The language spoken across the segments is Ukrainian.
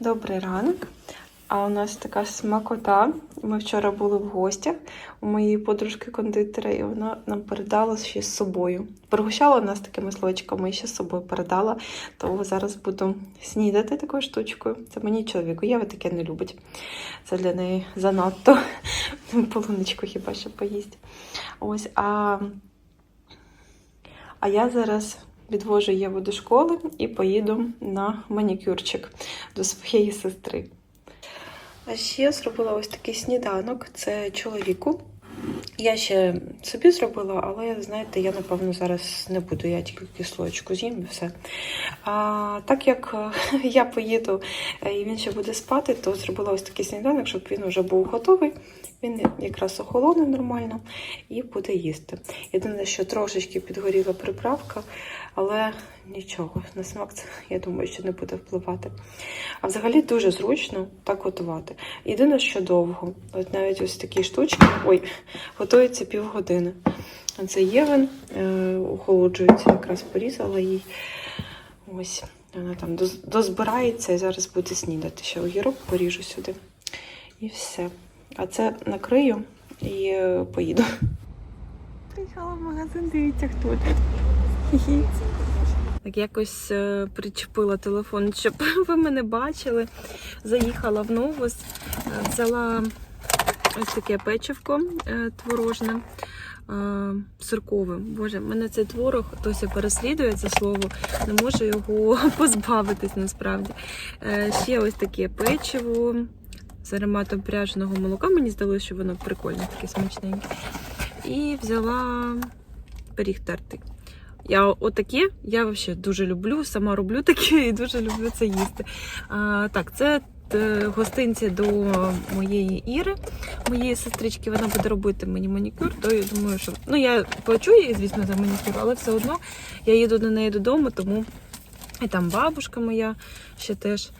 Добрий ранок. А у нас така смакота. Ми вчора були в гостях у моєї подружки кондитера, і вона нам передала ще з собою. Пригощала нас такими слоєчками і ще з собою передала. Тому зараз буду снідати такою штучкою. Це мені чоловіку. Єва таке не любить. Це для неї занадто. Полуничку хіба що поїсть. Ось, а, а я зараз відвожу Єву до школи і поїду на манікюрчик до своєї сестри. А ще зробила ось такий сніданок. Це чоловіку. Я ще собі зробила, але знаєте, я напевно зараз не буду, я тільки кислочку з'їм і все. А так як е, я поїду е, і він ще буде спати, то зробила ось такий сніданок, щоб він вже був готовий. Він якраз охолоне нормально і буде їсти. Єдине, що трошечки підгоріла приправка, але нічого, на смак це, я думаю, що не буде впливати. А взагалі дуже зручно так готувати. Єдине, що довго. От навіть ось такі штучки, ой, готується півгодини. Це Євен, е, охолоджується, якраз порізала їй. Ось, вона там дозбирається і зараз буде снідати. Ще огірок поріжу сюди. І все. А це накрию і е, поїду. Приїхала в магазин, дивіться, хто тут. Хі-хі. Так якось е, причепила телефон, щоб ви мене бачили. Заїхала в Новус, е, взяла ось таке печивко творожне. Сиркове. Боже, мене цей творог досі переслідує це слово, не можу його позбавитись насправді. Ще ось таке печиво з ароматом пряженого молока. Мені здалося, що воно прикольне, таке смачненьке. І взяла пиріг тертий. Я отаке, я взагалі дуже люблю, сама роблю таке і дуже люблю це їсти. А, так, це е, гостинці до моєї Іри, моєї сестрички. Вона буде робити мені манікюр, то я думаю, що ну я плачу їй, звісно, за манікюр, але все одно я їду до неї додому, тому і там бабушка моя ще теж.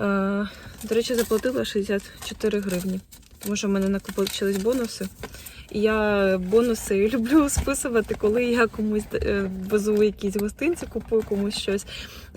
Е, до речі, заплатила 64 гривні, тому що в мене накопичились бонуси. І я бонуси люблю списувати, коли я комусь е, везу якісь гостинці, купую комусь щось,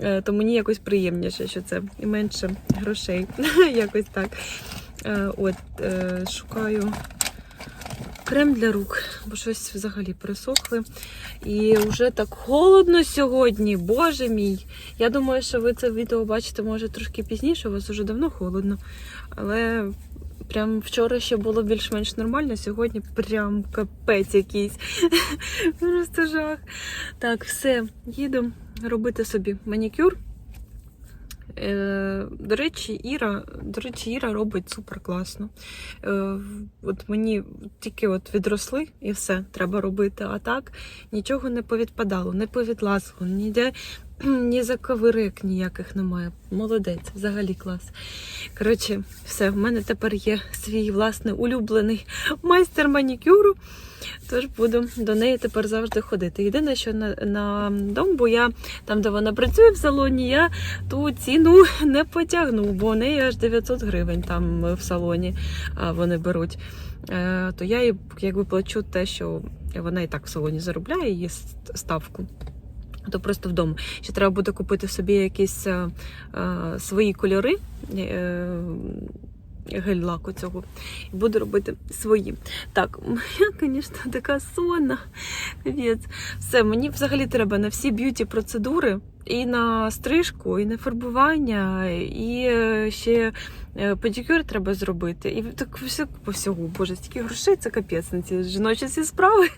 е, то мені якось приємніше, що це і менше грошей. якось так. От, шукаю крем для рук, бо щось взагалі пересохли. І вже так холодно сьогодні, боже мій. Я думаю, що ви це відео бачите, може, трошки пізніше, у вас вже давно холодно. Але прям вчора ще було більш-менш нормально, сьогодні прям капець якийсь. Просто жах. Так, все, їду робити собі манікюр. Е, До речі, Іра, до речі, Іра робить супер класно. Е, От мені тільки от відросли і все треба робити. А так нічого не повідпадало, не повідлазило, ніде ні заковирик ніяких немає. Молодець, взагалі клас. Коротше, все, в мене тепер є свій власний улюблений майстер манікюру. Тож буду до неї тепер завжди ходити. Єдине, що на, на дом, бо я там, де вона працює в салоні, я ту ціну не потягну, бо у неї аж 900 гривень там в салоні вони беруть. Е, то я їй якби плачу те, що вона і так в салоні заробляє її ставку. То просто вдома. Ще треба буде купити собі якісь е, е, свої кольори. Е, гель-лаку цього. І буду робити свої. Так, я, звісно, така сонна. Все, мені взагалі треба на всі б'юті процедури. І на стрижку, і на фарбування, і е, ще е, педикюр треба зробити. І так все по всього. Боже, стільки грошей це капець на ці жіночі ці справи.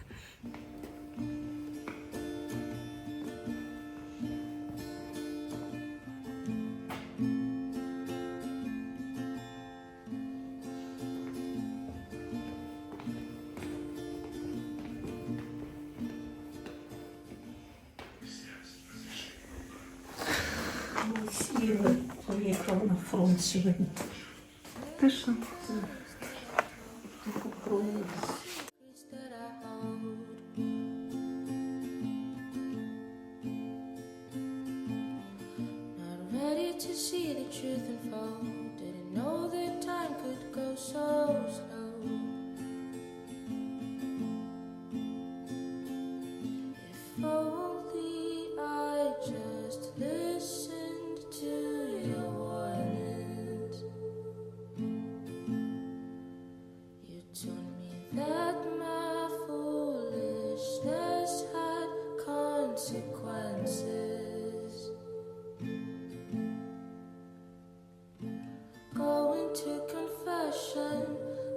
Поїхав Ты фронт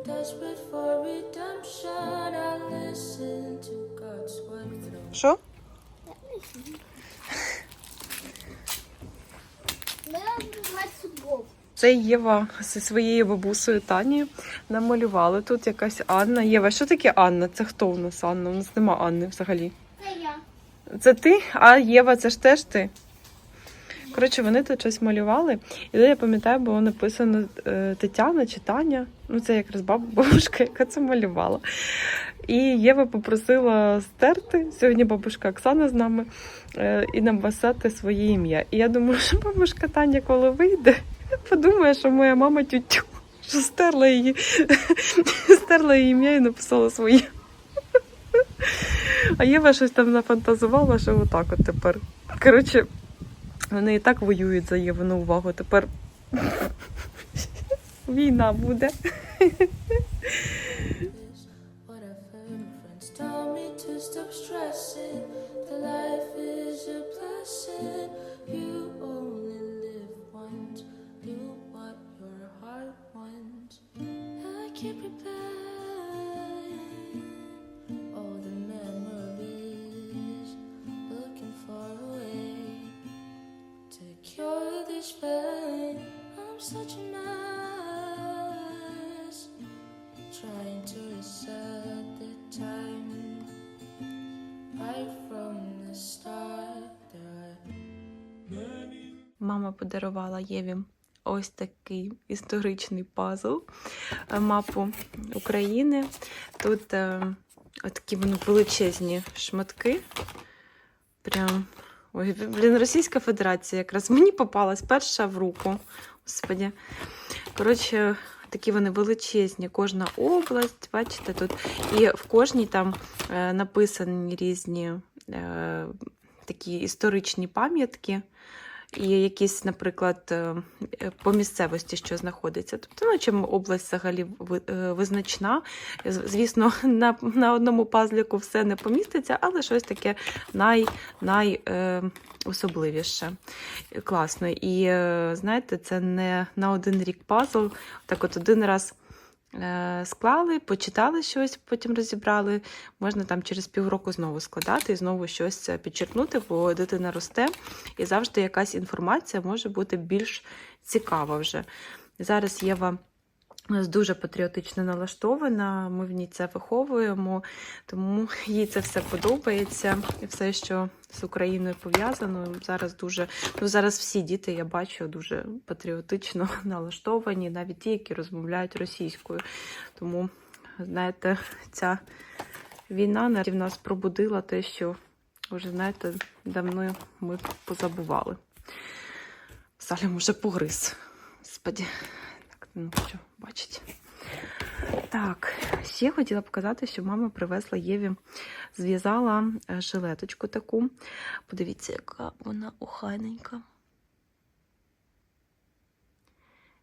desperate for redemption, I listen to God's word through. Що? Це Єва зі своєю бабусею Танією намалювали. Тут якась Анна. Єва, що таке Анна? Це хто у нас Анна? У нас нема Анни взагалі. Це я. Це ти? А Єва, це ж теж ти. Коротше, вони тут щось малювали. І я пам'ятаю, було написано е, Тетяна чи Таня. Ну, це якраз бабушка, яка це малювала. І Єва попросила стерти. Сьогодні бабушка Оксана з нами е, і написати своє ім'я. І я думаю, що бабушка Таня, коли вийде, подумає, що моя мама тютю, що стерла її, стерла її ім'я і написала своє. А Єва щось там нафантазувала, що отак от тепер. Коротше, вони і так воюють за Євину увагу. Тепер війна буде. What I've Мама подарувала Єві ось такий історичний пазл, е, мапу України. Тут е, такі величезні шматки. Прям. Ой, блін, Російська Федерація якраз мені попалась перша в руку. Господі. Коротше, такі вони величезні, кожна область, бачите, тут. І в кожній там е, написані різні е, такі історичні пам'ятки. І якісь, наприклад, е, е, по місцевості, що знаходиться. Тобто, ну, чим область взагалі е, визначна. Звісно, на, на одному пазліку все не поміститься, але щось таке най, най, е, особливіше. Класно. І знаєте, це не на один рік пазл. Так от один раз склали, почитали щось, потім розібрали. Можна там через півроку знову складати і знову щось е, підчеркнути, бо дитина росте, і завжди якась інформація може бути більш цікава вже. Зараз Єва дуже патріотично налаштована, ми в ній це виховуємо, тому їй це все подобається. Все, що з Україною пов'язано, зараз дуже ну зараз всі діти, я бачу, дуже патріотично налаштовані, навіть ті, які розмовляють російською. Тому, знаєте, ця війна в нас пробудила те, що вже, знаєте, давно ми позабували. Салім уже погриз. Господі. Ну що, бачите. Так, ще хотіла показати, що мама привезла Єві, зв'язала е, жилеточку таку. Подивіться, яка вона охайненька.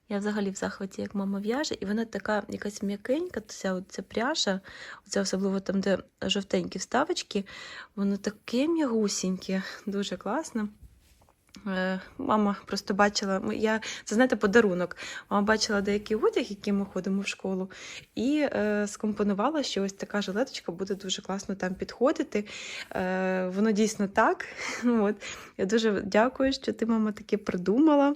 Я взагалі в захваті, як мама в'яже, і вона така якась м'якенька, ця, ця пряжа, оця особливо там, де жовтенькі вставочки, воно таке м'ягусіньке, дуже класно. Е, Мама просто бачила, я, це знаєте, подарунок. Мама бачила деякий одяг, який ми ходимо в школу, і е, скомпонувала, що ось така жилеточка буде дуже класно там підходити. Е, воно дійсно так. От. Я дуже дякую, що ти, мама, таке придумала.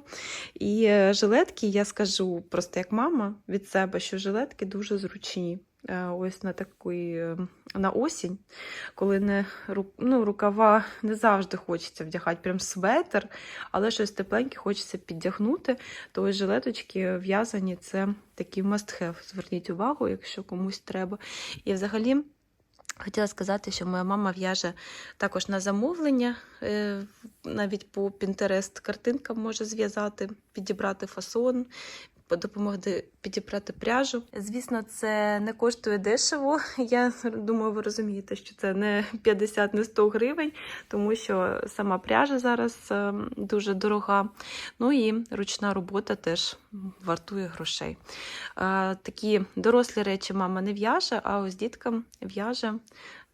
І е, жилетки, я скажу просто як мама від себе, що жилетки дуже зручні. Е, Ось на такий, е, на осінь, коли не ну, рукава не завжди хочеться вдягати прям светр, але щось тепленьке хочеться піддягнути, то ось жилеточки в'язані це такий must have. Зверніть увагу, якщо комусь треба. І взагалі. Хотіла сказати, що моя мама в'яже також на замовлення, е, навіть по Pinterest картинкам може зв'язати, підібрати фасон, допомогти підібрати пряжу. Звісно, це не коштує дешево. Я думаю, ви розумієте, що це не 50, не 100 гривень, тому що сама пряжа зараз е, дуже дорога. Ну і ручна робота теж вартує грошей. Е, Такі дорослі речі мама не в'яже, а ось діткам в'яже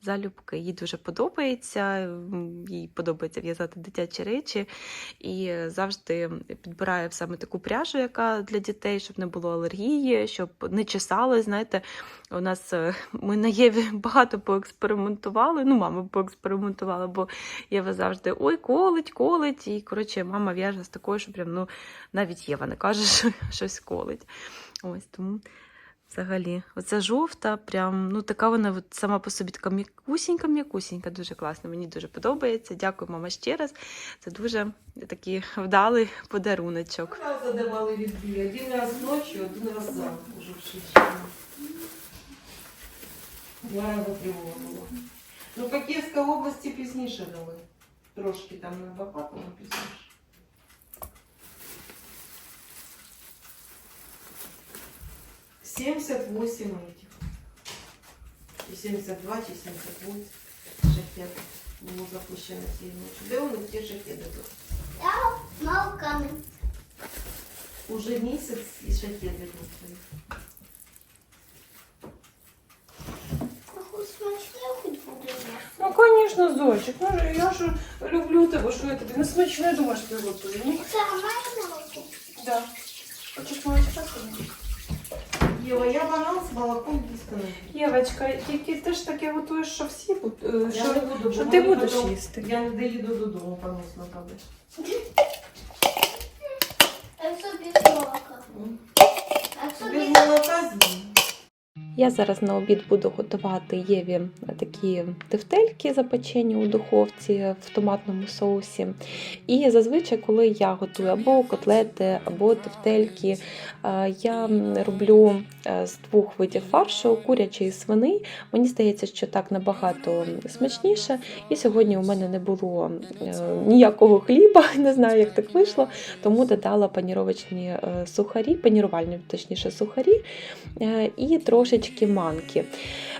залюбки. Їй дуже подобається, їй подобається в'язати дитячі речі і завжди підбирає саме таку пряжу, яка для дітей, щоб не було алергії, щоб не чесали. Знаєте, у нас е, ми на Єві багато поекспериментували. Ну, мама поекспериментувала, бо Єва завжди ой, колить, колить. І коротше, мама в'яже з такою, що прям ну навіть Єва не каже, що щось колить. Ось тому. Взагалі, оця жовта, прям ну така вона сама по собі така м'якусінька, м'якусінька, дуже класна. Мені дуже подобається. Дякую, мама, ще раз. Це дуже такий вдалий подаруночок. Задавали відбій. Один раз ночі, один раз зранку вже в. Два рази тривога була. Ну, по Київській області пізніше дали. Трошки там багато, але пізніше. Семьдесят восемь этих. Чи 72, чи 78 шахетів було запущено цієї ночі. Де у них ті шахети тут? Малками. Уже місяць і шахети тут. Хоч смачне хоч буде. Ну, конечно, зайчик. Ну, я ж люблю тебе, що я тобі не смачне думаєш приготую. Ні? Це має молоко? Да. Хочеш молочка собі? Єва, я банан з молоком не. Євочка, тільки ти ж таке готуєш, що всі е, Я не Що, буду, що ти мені будеш потім- їсти. Я не доїду додому, понос на тебе. А без молока. А це Без без молока. Я зараз на обід буду готувати Єві такі тефтельки запечені у духовці в томатному соусі. І зазвичай, коли я готую або котлети, або тефтельки, е, я роблю е, з двох видів фаршу курячий і свиний. Мені здається, що так набагато смачніше. І сьогодні у мене не було е, ніякого хліба, не знаю, як так вийшло, тому додала паніровочні сухарі, панірувальні, точніше, сухарі і трошечки манки,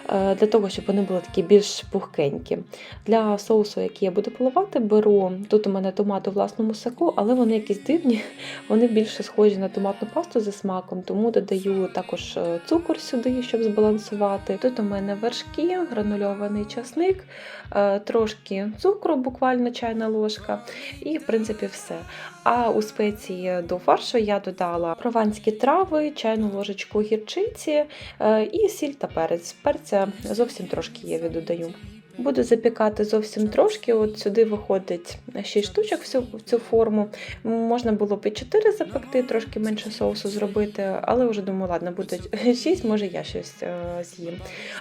е, для того, щоб вони були такі більш пухкенькі. Для соусу, який я буду поливати, беру тут у мене томати у власному соку, але вони якісь дивні, вони більше схожі на томатну пасту зі смаком, тому додаю також е, цукор сюди, щоб збалансувати. Тут у мене вершки, гранульований часник, е, трошки цукру, буквально чайна ложка, і в принципі все. А у спеції до фаршу я додала прованські трави, чайну ложечку гірчиці е, і сіль та перець. Перця зовсім трошки я додаю. Буду запікати зовсім трошки. От сюди виходить 6 штучок в цю, форму. Можна було б і 4 запекти, трошки менше соусу зробити, але вже думаю, ладно, буде 6, може я щось е, з'їм.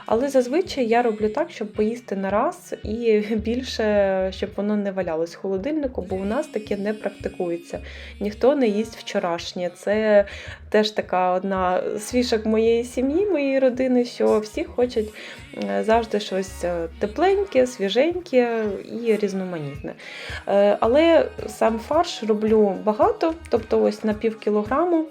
Але зазвичай я роблю так, щоб поїсти на раз і більше, щоб воно не валялось в холодильнику, бо у нас таке не практикується. Ніхто не їсть вчорашнє. Це теж така одна з фішок моєї сім'ї, моєї родини, що всі хочуть завжди щось е, тепленьке, свіженьке і різноманітне. Е, Але сам фарш роблю багато, тобто ось на пів кілограму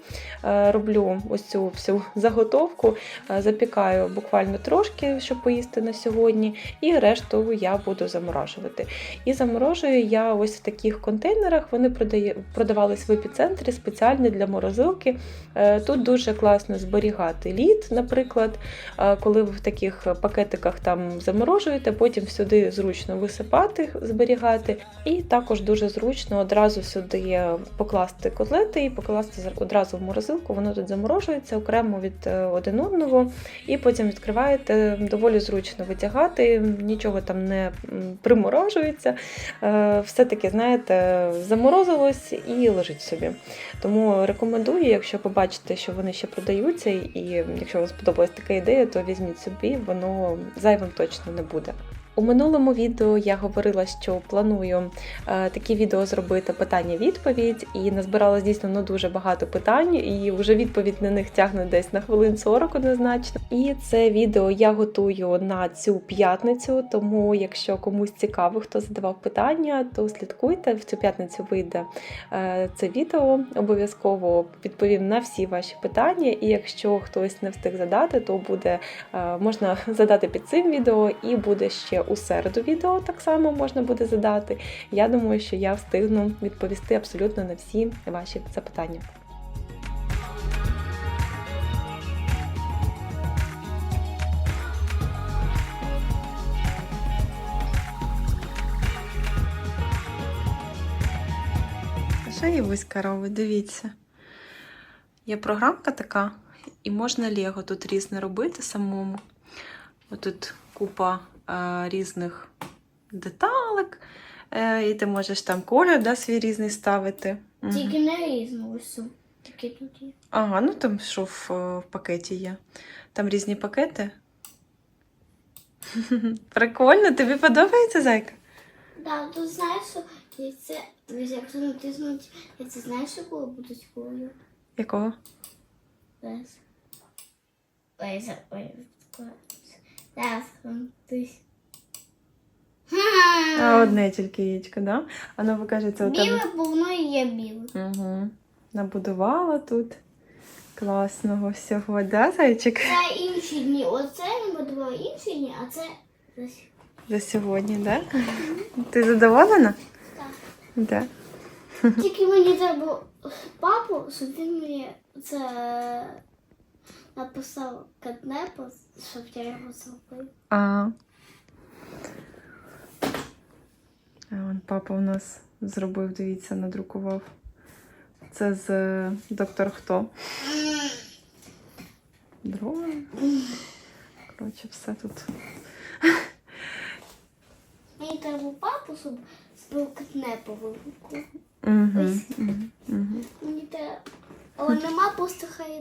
е, роблю ось цю всю заготовку, е, запікаю буквально трошки, щоб поїсти на сьогодні, і решту я буду заморожувати. І заморожую я ось в таких контейнерах. Вони продавались в епіцентрі спеціально для морозилки. Е, Тут дуже класно зберігати лід, наприклад, е, коли ви в таких пакетиках там заморожуєте, потім сюди зручно висипати, зберігати. І також дуже зручно одразу сюди покласти котлети і покласти одразу в морозилку. Воно тут заморожується окремо від е, один одного, і потім відкриваєте доволі зручно витягати, нічого там не приморожується. Е, Все таки, знаєте, заморозилось і лежить собі. Тому рекомендую, якщо побачите, що вони ще продаються, і якщо вам сподобалась така ідея, то візьміть собі, воно зайвим точно не буде. У минулому відео я говорила, що планую е, такі відео зробити питання-відповідь, і назбиралось дійсно ну, дуже багато питань, і вже відповідь на них тягне десь на хвилин 40 однозначно. І це відео я готую на цю п'ятницю, тому якщо комусь цікаво, хто задавав питання, то слідкуйте. В цю п'ятницю вийде е, це відео. Обов'язково відповім на всі ваші питання. І якщо хтось не встиг задати, то буде е, можна задати під цим відео, і буде ще у середу відео так само можна буде задати. Я думаю, що я встигну відповісти абсолютно на всі ваші запитання. І ось корови, дивіться. Є програмка така, і можна лего тут різне робити самому. Отут купа різних деталек. Е, і ти можеш там колір да, свій різний ставити. Тільки не різну ось. Такі тут є. Ага, ну там що в, е, в пакеті є. Там різні пакети. Прикольно, тобі подобається зайка? Да, тут знаєш, що ось як тут натиснуть, яйце знаєш, якого будуть кольору? Якого? Ой, за- ой, Зараз. А, одне тільки яєчко, да? А ну покажеться у тебе. Біле, бо воно і є біле. Угу. Набудувала тут класного всього, да, зайчик? Це інші дні. Оце я будувала інші дні, а це ось. За сьогодні, да? Ти задоволена? Так. Да. Тільки мені треба папу, щоб він мені це написав катнепо, щоб я його зробив. А. А вон папа у нас зробив, дивіться, надрукував. Це з е, доктор Хто. Дрова. Коротше, все тут. Мені треба папу, щоб зробив катнепо велику. Угу. Ось. Угу. Мені треба. Але нема просто хай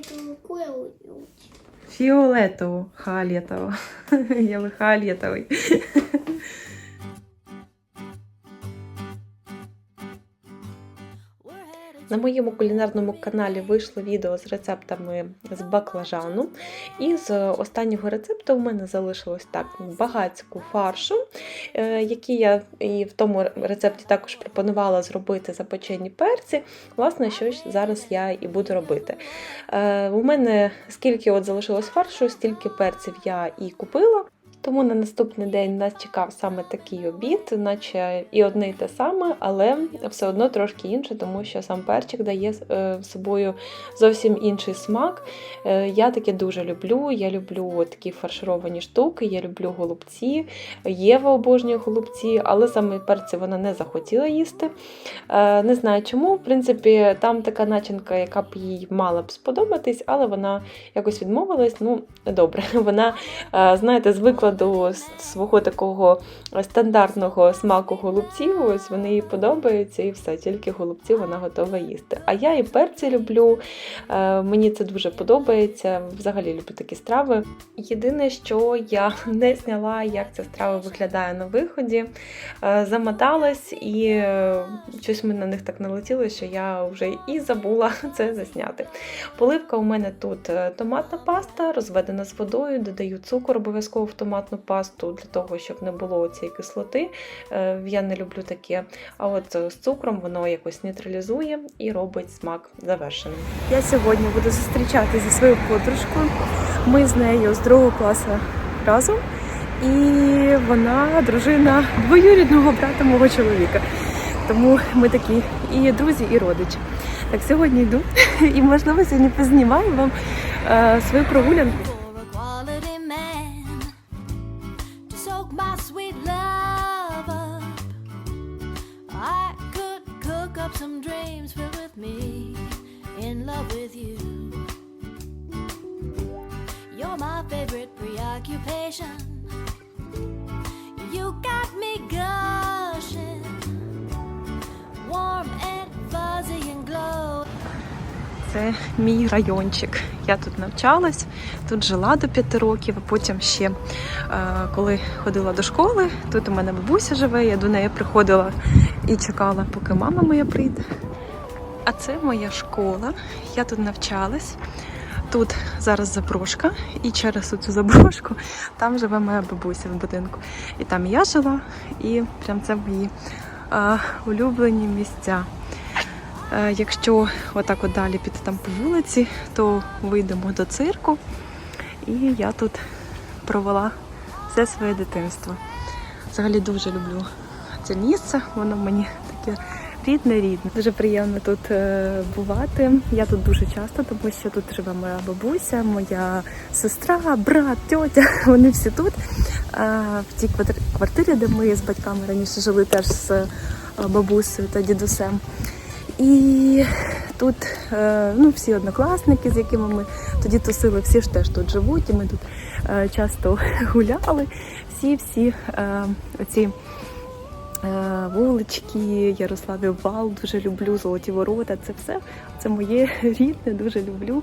Фіолетову, Фіолетово. Я ви хаалєтовий. На моєму кулінарному каналі вийшло відео з рецептами з баклажану. І з останнього рецепту в мене залишилось так багацьку фаршу, е, який я і в тому рецепті також пропонувала зробити запечені перці. Власне, що зараз я і буду робити. Е, У мене скільки от залишилось фаршу, стільки перців я і купила. Тому на наступний день нас чекав саме такий обід, наче і одне і те саме, але все одно трошки інше, тому що сам перчик дає е, собою зовсім інший смак. Е, Я таке дуже люблю. Я люблю такі фаршировані штуки, я люблю голубці. Єва обожнює голубці, але саме перці вона не захотіла їсти. Е, Не знаю чому. В принципі, там така начинка, яка б їй мала б сподобатись, але вона якось відмовилась. Ну, добре, вона, знаєте, звикла до свого такого стандартного смаку голубців. Ось вони їй подобаються, і все, тільки голубці вона готова їсти. А я і перці люблю. е, Мені це дуже подобається. Взагалі люблю такі страви. Єдине, що я не зняла, як ця страва виглядає на виході. Е, Замоталась і е, щось ми на них так налетіло, що я вже і забула це засняти. Поливка у мене тут томатна паста, розведена з водою, додаю цукор обов'язково в томатну пасту для того, щоб не було цієї кислоти. Е, Я не люблю таке. А от е, з цукром воно якось нейтралізує і робить смак завершеним. Я сьогодні буду зустрічатися зі своєю подружкою. Ми з нею з другого класу разом. І вона дружина двоюрідного брата мого чоловіка. Тому ми такі і друзі, і родичі. Так сьогодні йду і можливо сьогодні познімаю вам е, свою прогулянку. Love with you. You're my favorite preoccupation. You got me gushing, warm and fuzzy and glow. Це мій райончик. Я тут навчалась, тут жила до п'яти років, а потім ще е, коли ходила до школи, тут у мене бабуся живе, я до неї приходила і чекала, поки мама моя прийде. А це моя школа. Я тут навчалась. Тут зараз заброшка, і через цю заброшку там живе моя бабуся в будинку. І там я жила, і прям це мої е, улюблені місця. Е, Якщо отак от далі піти там по вулиці, то вийдемо до цирку. І я тут провела все своє дитинство. Взагалі дуже люблю це місце, воно мені таке рідне рідне. Дуже приємно тут е, бувати. Я тут дуже часто, тому що тут живе моя бабуся, моя сестра, брат, тьотя. Вони всі тут. В тій квартир- квартирі, де ми з батьками раніше жили теж з е, бабусею та дідусем. І тут е, ну, всі однокласники, з якими ми тоді тусили, всі ж теж тут живуть, і ми тут часто гуляли. Всі-всі оці вулички, Ярославів Вал дуже люблю, Золоті Ворота. Це все це моє рідне, дуже люблю.